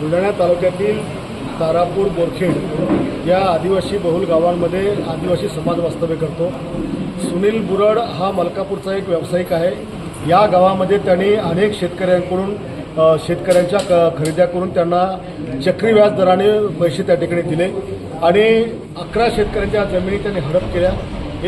बुलढाणा तालुक्यातील तारापूर बोरखेड या आदिवासी बहुल गावांमध्ये आदिवासी समाज वास्तव्य करतो. सुनील बुरड हा मलकापूरचा एक व्यावसायिक आहे. या गावामध्ये त्यांनी अनेक शेतकऱ्यांकडून शेतकऱ्यांच्या क खरेद्या करून त्यांना चक्री व्याज दराने पैसे त्या ठिकाणी दिले आणि अकरा शेतकऱ्यांच्या जमिनी त्यांनी हडप केल्या.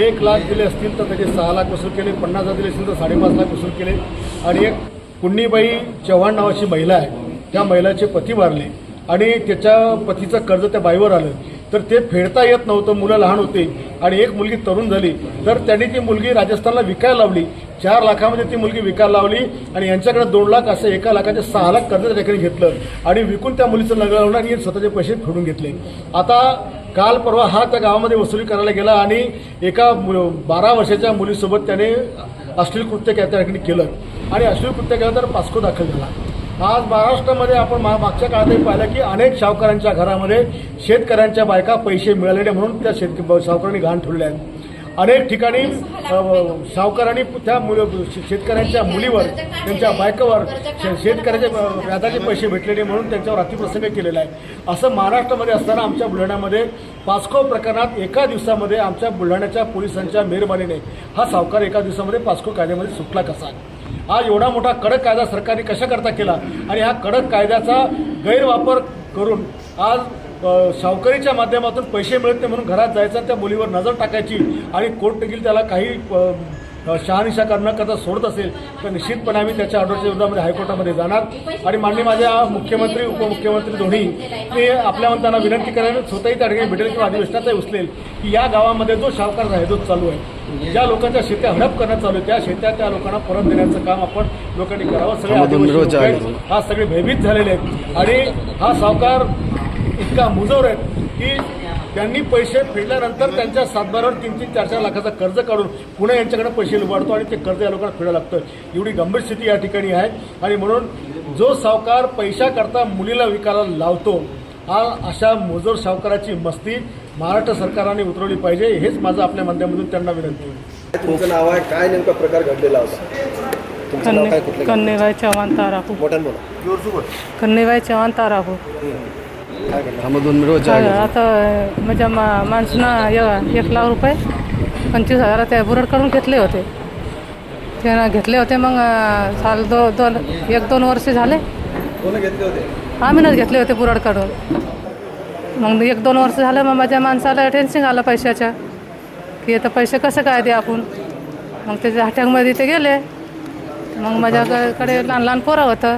एक लाख दिले असतील तर त्याचे सहा लाख वसूल केले पन्नास हजार दिले असतील तर साडेपाच लाख वसूल केले. आणि एक कुंडीबाई चव्हाण नावाची महिला आहे. त्या महिलाचे पती वारले आणि त्याच्या पतीचं कर्ज त्या बाईवर आलं. तर ते फेडता येत नव्हतं. मुलं लहान होते आणि एक मुलगी तरुण झाली. तर त्यांनी ती मुलगी राजस्थानला विकायला लावली. चार लाखामध्ये ती मुलगी विकायला लावली आणि यांच्याकडे दोन लाख असं एका लाखाचे सहा लाख कर्ज त्याकडे ठिकाणी घेतलं आणि विकून त्या मुलीचं लग्न लावलं आणि स्वतःचे पैसे फेडून घेतले. आता काल परवा हा त्या गावामध्ये वसुली करायला गेला आणि एका मु- बारा वर्षाच्या मुलीसोबत त्याने अश्लील कृत्य त्या त्या ठिकाणी केलं. आणि अश्लील कृत्य केलं तर पास्को दाखल झाला. आज महाराष्ट्रामध्ये आपण मा- मागच्या काळातही पाहिलं की अनेक सावकारांच्या घरामध्ये शेतकऱ्यांच्या बायका पैसे मिळाले म्हणून त्या शेतक सावकारांनी घाण ठेवले आहेत. अनेक ठिकाणी सावकारांनी त्या मुल शेतकऱ्यांच्या मुलीवर त्यांच्या बायकावर शे- शेतकऱ्याचे व्याजाचे पैसे भेटलेले म्हणून त्यांच्यावर अतिप्रसंग केलेला आहे असं महाराष्ट्रामध्ये असताना आमच्या बुलढाण्यामध्ये पास्को प्रकरणात एका दिवसामध्ये आमच्या बुलढाण्याच्या पोलिसांच्या मेहरबानीने हा सावकार एका दिवसामध्ये पास्को कायद्यामध्ये सुटला कसा? हा एवढा मोठा कडक कायदा सरकारने कशाकरता केला? आणि हा कडक कायद्याचा गैरवापर करून आज सावकारीच्या माध्यमातून पैसे मिळत नाही म्हणून घरात जायचं त्या मुलीवर नजर टाकायची आणि कोर्ट देखील त्याला काही शहानिशा करणं करता सोडत असेल तर निश्चितपणे आम्ही त्याच्या ऑर्डरच्या विरोधामध्ये हायकोर्टामध्ये जाणार. आणि माननीय माझ्या मुख्यमंत्री उपमुख्यमंत्री दोन्ही ते आपल्या त्यांना विनंती करायला स्वतःही त्या ठिकाणी भेटेल किंवा अधिवेशनातही उचलेल की या गावामध्ये जो शावकार आहे जो चालू आहे ज्या लोकांच्या शेत्या हडप करण्यात चालू आहे त्या शेत्या त्या लोकांना परत देण्याचं काम आपण लोकांनी करावं. सगळे आदिवासी. हा सगळे भयभीत झालेले आहेत. आणि हा सावकार इतका मुजोर आहे की त्यांनी पैसे फेडल्यानंतर त्यांच्या सातबारावर तीन तीन चार चार लाखाचा कर्ज काढून पुन्हा यांच्याकडे पैसे वाढतो आणि ते कर्ज या लोकांना फेडावं लागतं एवढी गंभीर स्थिती या ठिकाणी आहे. आणि म्हणून जो सावकार पैशाकरता मुलीला विकायला लावतो हा अशा मुजोर सावकाराची मस्ती महाराष्ट्र सरकारने उतरवली पाहिजे हेच माझं आपल्या माध्यमातून त्यांना विनंती आहे. तुमचं नाव आहे? काय नेमका प्रकार घडलेला होता? तुमचं नाव काय कुठलं? गाव? कन्नेबाई चव्हाण तारापू काय घडलं आता माझ्या मा माणसानं य- एक लाख रुपये पंचवीस हजार त्या बुरड करून घेतले होते. त्यानं घेतले होते मग अं, साल दो दोन एक दोन वर्ष झाले. कोण घेतले होते? आम्हीच घेतले होते बुरड काढून. मग एक दोन वर्ष झालं मग माझ्या माणसाला टेन्शन आलं पैशाच्या. की आता पैसे कसं काय दे आपण? मग त्याच्या हट्यामध्ये ते गेले. मग माझ्याकडे लहान लहान पोरं होतं.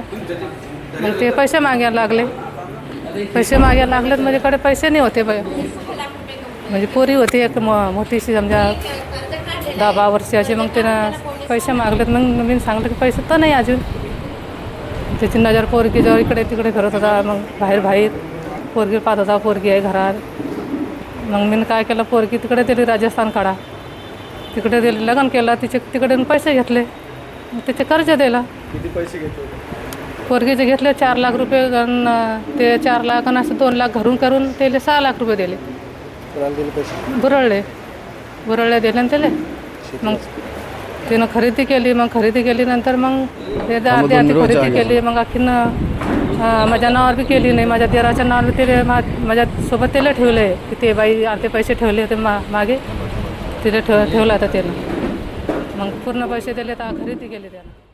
मग ते पैसे मागायला लागले. पैसे मागायला लागले माझ्याकडे म्हणजे पैसे नाही होते बाई. म्हणजे पोरी होती एक मोठीशी समजा दहा बारा असे मग तिनं पैसे मागलेत मग मी सांगलं की पैसे तर नाही अजून. त्याची नजर पोरगी जवळ इकडे तिकडे करत होता मग बाहेर बाहेर. पोरगी पाहत होता पोरगी आहे घरात. मग मी काय केलं पोरगी तिकडे दिली राजस्थान काढा. तिकडे दिली लग्न केलं तिचे तिकडे पैसे घेतले. मग त्याचे कर्ज दिला. किती पैसे घेतले पोरगीचे घेतले चार लाख रुपये आणि ते चार लाख आणि असं दोन लाख घरून करून त्याला सहा लाख रुपये दिले. कोणाला दिले पैसे. बुरळले. बुरळले दिले ना त्याला. मग तिनं खरेदी केली मग खरेदी केली नंतर मग ते अर्धी अर्धी खरेदी केली मग आणखीन माझ्या नावावर बी केली नाही. माझ्या देराच्या नावावर ते मा माझ्यासोबत त्याला ठेवले. की ते बाई अर्धे पैसे ठेवले होते मा मागे. तिला ठेव ठेवला होता त्यानं. मग पूर्ण पैसे दिले तर खरेदी केली त्यानं.